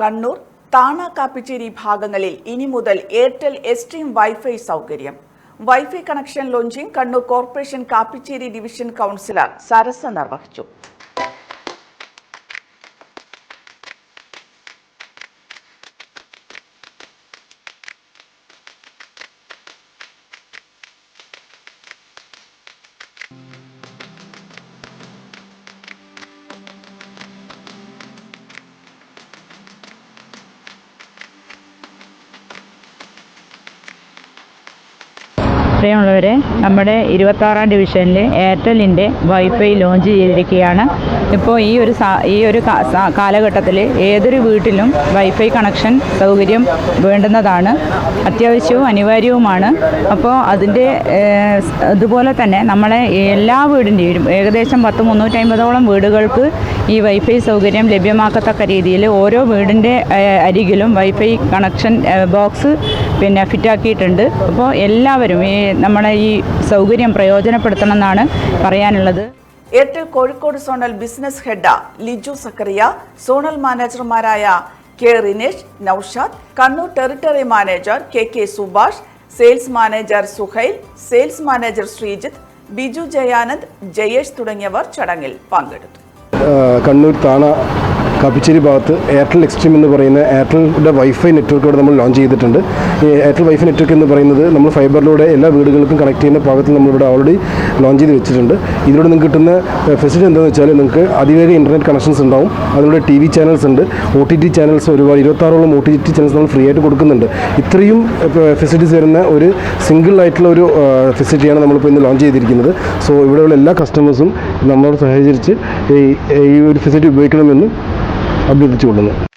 കണ്ണൂർ താണ കാപ്പിച്ചേരി ഭാഗങ്ങളിൽ ഇനി മുതൽ എയർടെൽ എക്സ്ട്രീം വൈഫൈ സൗകര്യം. Wifi connection launching Kannur corporation Kappicheri division councillor Sarasa നിർവഹിച്ചു. പ്രിയമുള്ളവരെ നമ്മുടെ ഇരുപത്താറാം ഡിവിഷനിൽ എയർടെല്ലിന്റെ വൈഫൈ ലോഞ്ച് ചെയ്തിരിക്കുകയാണ്. ഇപ്പോൾ ഈ ഒരു ഈ ഒരു കാലഘട്ടത്തിൽ ഏതൊരു വീട്ടിലും വൈഫൈ കണക്ഷൻ സൗകര്യം വേണ്ടുന്നതാണ്. അത്യാവശ്യവും അനിവാര്യവുമാണ്. അപ്പോൾ അതിന്റെ അതുപോലെ തന്നെ നമ്മളെ എല്ലാ വീടിന്റെയും ഏകദേശം പത്ത് മുന്നൂറ്റമ്പതോളം വീടുകൾക്ക് ഈ വൈഫൈ സൗകര്യം ലഭ്യമാക്കത്തക്ക രീതിയിൽ ഓരോ വീടിന്റെ അരികിലും വൈഫൈ കണക്ഷൻ ബോക്സ് പിന്നെ ഫിറ്റാക്കിയിട്ടുണ്ട്. അപ്പോൾ എല്ലാവരും ഈ നമ്മുടെ ഈ സൗകര്യം പ്രയോജനപ്പെടുത്തണം എന്നാണ് പറയാനുള്ളത്. Airtel Kozhikode zonal business head Liju Sakkariya zonal മാനേജർമാരായ K Rinesh Noushad Kannur territory manager K K Subhash sales manager Suhail sales manager Sreejith Biju Jayanand Jayesh തുടങ്ങിയവർ ചടങ്ങിൽ പങ്കെടുത്തു. കണ്ണൂർ താണ കപ്പിച്ചേരി ഭാഗത്ത് എയർടെൽ എക്സ്ട്രീം എന്ന് പറയുന്ന എയർടെലിന്റെ വൈഫൈ നെറ്റ്വർക്ക് ഇവിടെ നമ്മൾ ലോഞ്ച് ചെയ്തിട്ടുണ്ട്. ഈ എയർടെൽ വൈഫൈ നെറ്റ്വർക്ക് എന്ന് പറയുന്നത് നമ്മൾ ഫൈബറിലൂടെ എല്ലാ വീടുകൾക്കും കണക്ട് ചെയ്യുന്ന ഭാഗത്ത് നമ്മളിവിടെ ഓൾറെഡി ലോഞ്ച് ചെയ്ത് വെച്ചിട്ടുണ്ട്. ഇതിലൂടെ നിങ്ങൾക്ക് കിട്ടുന്ന ഫെസിലിറ്റി എന്താണെന്ന് വെച്ചാൽ നിങ്ങൾക്ക് അതിവേഗ ഇന്റർനെറ്റ് കണക്ഷൻസ് ഉണ്ടാവും. അതിലൂടെ ടി വി ചാനൽസ് ഉണ്ട്. ഒ ടി ടി ചാനൽസ് ഒരുപാട് ഇരുപത്താറോളം ഒ ടി ടി ചാനൽസ് നമ്മൾ ഫ്രീ ആയിട്ട് കൊടുക്കുന്നുണ്ട്. ഇത്രയും ഫെസിലിറ്റീസ് വരുന്ന ഒരു സിംഗിൾ ആയിട്ടുള്ള ഒരു ഫെസിലിറ്റിയാണ് നമ്മളിപ്പോൾ ഇന്ന് ലോഞ്ച് ചെയ്തിരിക്കുന്നത്. സോ ഇവിടെയുള്ള എല്ലാ കസ്റ്റമേഴ്സും നമ്മളോട് സഹകരിച്ച് ഈ ഈ ഒരു ഫെസിലിറ്റി ഉപയോഗിക്കണമെന്നും അഭ്യർത്ഥിച്ചുകൊള്ളുന്നു.